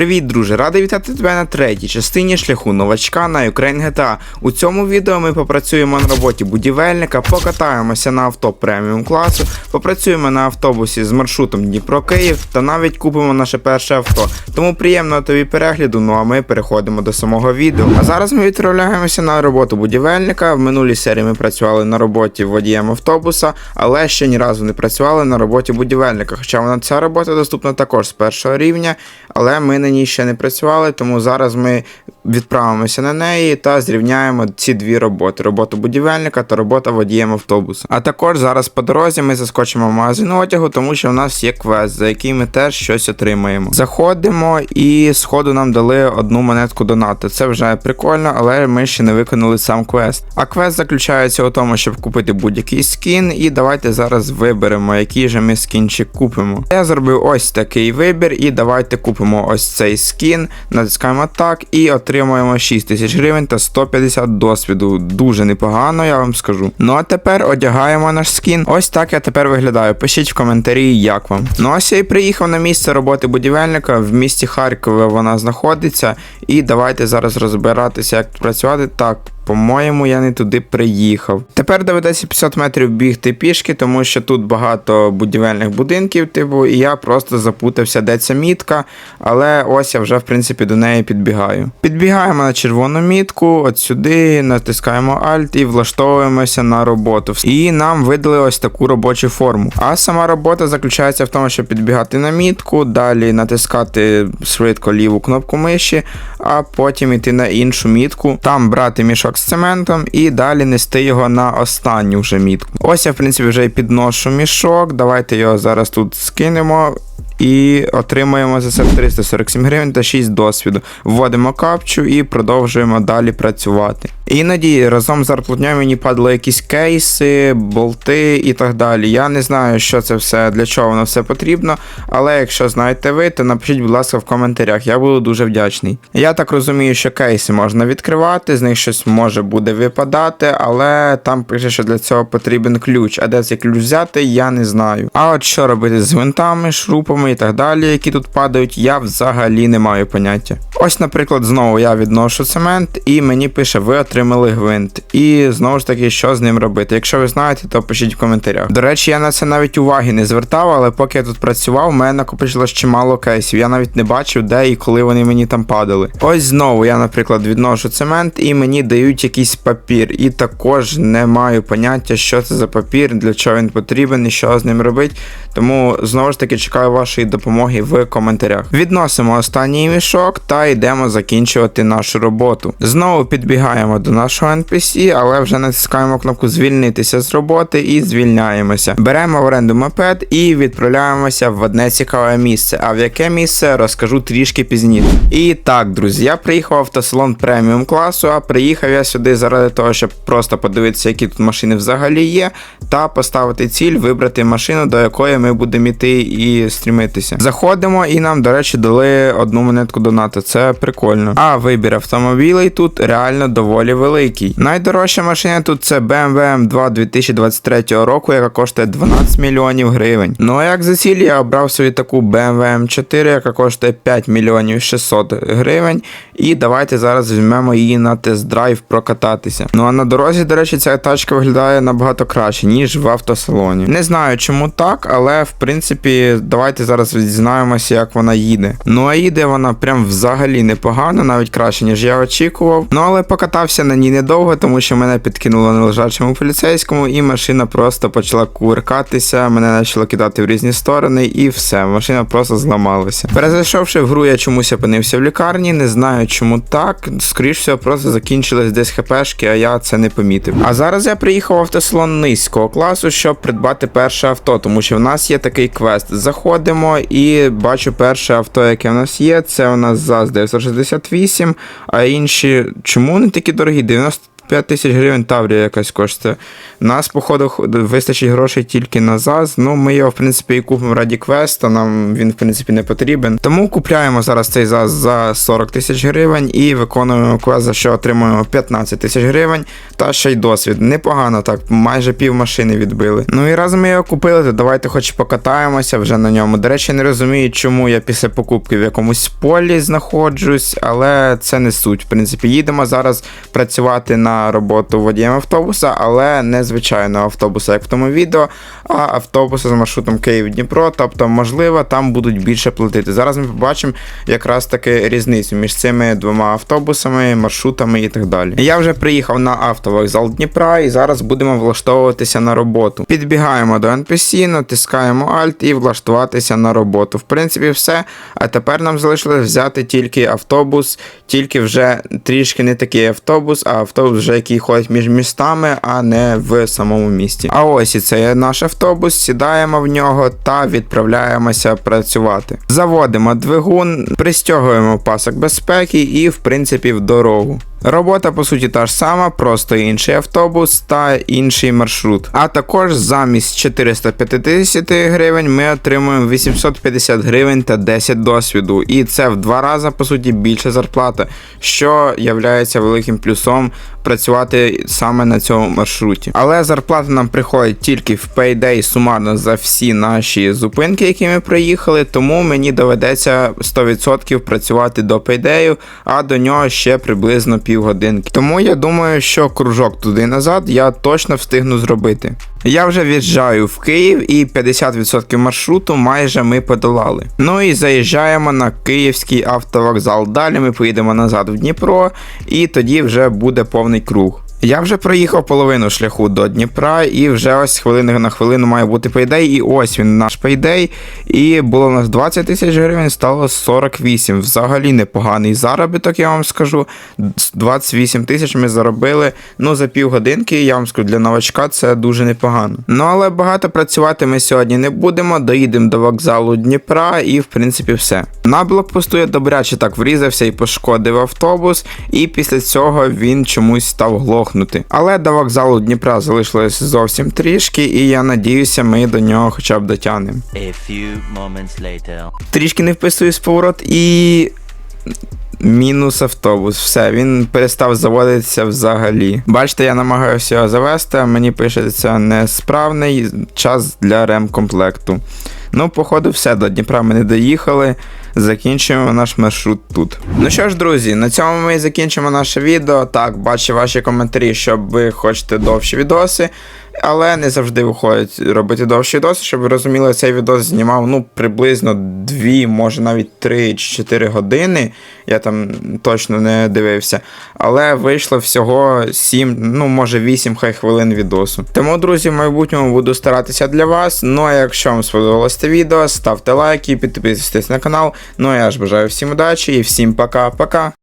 Привіт, друже! Радий вітати тебе на третій частині шляху новачка на Ukraine GTA. У цьому відео ми попрацюємо на роботі будівельника, покатаємося на авто преміум класу, попрацюємо на автобусі з маршрутом Дніпро-Київ та навіть купимо наше перше авто. Тому приємного тобі перегляду. Ну а ми переходимо до самого відео. А зараз ми відправляємося на роботу будівельника. В минулій серії ми працювали на роботі водієм автобуса, але ще ні разу не працювали на роботі будівельника. Хоча вона ця робота доступна також з першого рівня, але ми на ній ще не працювали, тому зараз ми відправимося на неї та зрівняємо ці дві роботи: роботу будівельника та робота водієм автобуса. А також зараз по дорозі ми заскочимо в магазин одягу, тому що в нас є квест, за який ми теж щось отримаємо. Заходимо і сходу нам дали одну монетку донату. Це вже прикольно, але ми ще не виконали сам квест. А квест заключається у тому, щоб купити будь-який скін, і давайте зараз виберемо, який же ми скінчик купимо. Я зробив ось такий вибір, і давайте купимо ось цей скін, натискаємо так і отримуємо 6 тисяч гривень та 150 досвіду. Дуже непогано, я вам скажу. Ну а тепер одягаємо наш скін. Ось так я тепер виглядаю. Пишіть в коментарі, як вам. Ну ось я і приїхав на місце роботи будівельника. В місті Харкові вона знаходиться. І давайте зараз розбиратися, як працювати так. По-моєму, я не туди приїхав. Тепер доведеться 500 метрів бігти пішки, тому що тут багато будівельних будинків, типу, і я просто запутався, де ця мітка. Але ось я вже, в принципі, до неї підбігаю. Підбігаємо на червону мітку, от сюди, натискаємо Alt і влаштовуємося на роботу. І нам видали ось таку робочу форму. А сама робота заключається в тому, щоб підбігати на мітку, далі натискати швидко ліву кнопку миші, а потім йти на іншу мітку, там брати мішок з цементом і далі нести його на останню вже мітку. Ось я, в принципі, вже підношу мішок. Давайте його зараз тут скинемо. І отримуємо за це 347 гривень та 6 досвіду. Вводимо капчу і продовжуємо далі працювати. Іноді разом з зарплатньою мені падали якісь кейси, болти і так далі. Я не знаю, що це все, для чого воно все потрібно. Але якщо знаєте ви, то напишіть, будь ласка, в коментарях. Я буду дуже вдячний. Я так розумію, що кейси можна відкривати, з них щось може буде випадати, але там пише, що для цього потрібен ключ. А де цей ключ взяти, я не знаю. А от що робити з гвинтами, шрупами і так далі, які тут падають, я взагалі не маю поняття. Ось, наприклад, знову я відношу цемент, і мені пише, ви отримали гвинт. І знову ж таки, що з ним робити. Якщо ви знаєте, то пишіть в коментарях. До речі, я на це навіть уваги не звертав, але поки я тут працював, у мене накопичилось чимало кейсів. Я навіть не бачив, де і коли вони мені там падали. Ось знову я, наприклад, відношу цемент, і мені дають якийсь папір. І також не маю поняття, що це за папір, для чого він потрібен і що з ним робити. Тому знову ж таки чекаю вашої допомоги в коментарях. Відносимо останній мішок та йдемо закінчувати нашу роботу. Знову підбігаємо до нашого NPC, але вже натискаємо кнопку звільнитися з роботи і звільняємося. Беремо в оренду мопед і відправляємося в одне цікаве місце. А в яке місце розкажу трішки пізніше. І так, друзі, я приїхав в автосалон преміум класу, а приїхав я сюди заради того, щоб просто подивитися, які тут машини взагалі є, та поставити ціль, вибрати машину, до якої ми будемо йти і стрімитися. Заходимо і нам, до речі, дали одну монетку донату. Це прикольно. А вибір автомобілей тут реально доволі великий. Найдорожча машина тут це BMW M2 2023 року, яка коштує 12 мільйонів гривень. Ну а як за ціль я обрав собі таку BMW M4, яка коштує 5 мільйонів 600 гривень. І давайте зараз візьмемо її на тест-драйв прокататися. Ну а на дорозі, до речі, ця тачка виглядає набагато краще, ніж в автосалоні. Не знаю, чому так, але в принципі, давайте зараз дізнаємося, як вона їде. Ну а їде вона прям взагалі непогано, навіть краще, ніж я очікував. Ну але покатався на ній недовго, тому що мене підкинуло на лежачому поліцейському, і машина просто почала кувиркатися, мене почало кидати в різні сторони, і все, машина просто зламалася. Перезайшовши в гру, я чомусь опинився в лікарні, не знаю чому так. Скоріш всього, просто закінчились десь хпшки, а я це не помітив. А зараз я приїхав в автосалон низького класу, щоб придбати перше авто, тому що в нас є такий квест. Заходимо і бачу перше авто, яке в нас є. Це у нас ЗАЗ 968, а інші чому вони такі дорогі? дорогі 90 5 тисяч гривень Таврія якась коштує. Нас, походу, вистачить грошей тільки на ЗАЗ. Ну, ми його, в принципі, і купимо раді квеста, нам він, в принципі, не потрібен. Тому купляємо зараз цей ЗАЗ за 40 тисяч гривень і виконуємо квест, за що отримуємо 15 тисяч гривень та ще й досвід. Непогано так, майже пів машини відбили. Ну і раз ми його купили, то давайте хоч покатаємося вже на ньому. До речі, не розумію, чому я після покупки в якомусь полі знаходжусь, але це не суть. В принципі, їдемо зараз працювати на роботу водієм автобуса, але не звичайного автобуса, як в тому відео, а автобуса з маршрутом Київ-Дніпро. Тобто, можливо, там будуть більше платити. Зараз ми побачимо якраз таки різницю між цими двома автобусами, маршрутами і так далі. Я вже приїхав на автовокзал Дніпра і зараз будемо влаштовуватися на роботу. Підбігаємо до NPC, натискаємо Alt і влаштуватися на роботу. В принципі, все. А тепер нам залишилось взяти тільки автобус, тільки вже трішки не такий автобус, а автобус, вже який ходить між містами, а не в самому місті. А ось і це наш автобус, сідаємо в нього та відправляємося працювати. Заводимо двигун, пристягуємо пасок безпеки і, в принципі, в дорогу. Робота по суті та ж сама, просто інший автобус та інший маршрут. А також замість 450 гривень ми отримуємо 850 гривень та 10 досвіду. І це в два рази по суті більша зарплата, що являється великим плюсом працювати саме на цьому маршруті. Але зарплата нам приходить тільки в Payday сумарно за всі наші зупинки, які ми проїхали, тому мені доведеться 100% працювати до Payday, а до нього ще приблизно півгодинки. Тому я думаю, що кружок туди назад я точно встигну зробити. Я вже в'їжджаю в Київ і 50% маршруту майже ми подолали. Ну і заїжджаємо на київський автовокзал. Далі ми поїдемо назад в Дніпро, і тоді вже буде повний круг. Я вже проїхав половину шляху до Дніпра, і вже ось хвилини на хвилину має бути пейдей, і ось він наш пейдей. І було у нас 20 тисяч гривень, стало 48. Взагалі непоганий заробіток, я вам скажу. 28 тисяч ми заробили. Ну, за півгодинки, я вам скажу, для новачка це дуже непогано. Ну але багато працювати ми сьогодні не будемо. Доїдемо до вокзалу Дніпра, і в принципі все. На блокпосту я добряче так врізався і пошкодив автобус, і після цього він чомусь став глохнути. Але до вокзалу Дніпра залишилось зовсім трішки, і я надіюся, ми до нього хоча б дотягнемо. Трішки не вписуюсь в поворот і. Мінус автобус, все, він перестав заводитися взагалі. Бачите, я намагаюся його завести, а мені пишеться несправний час для ремкомплекту. Ну, походу, все, до Дніпра ми не доїхали. Закінчуємо наш маршрут тут. Ну що ж, друзі, на цьому ми і закінчимо наше відео. Так, бачу ваші коментарі, що ви хочете довші відоси. Але не завжди виходить робити довші відоси, щоб ви розуміли, цей відос знімав ну, приблизно 2, може навіть 3 чи 4 години. Я там точно не дивився. Але вийшло всього 7, ну може 8 хай хвилин відосу. Тому, друзі, в майбутньому буду старатися для вас. Ну а якщо вам сподобалось це відео, ставте лайки, підписуйтесь на канал. Ну а я ж бажаю всім удачі і всім пока-пока.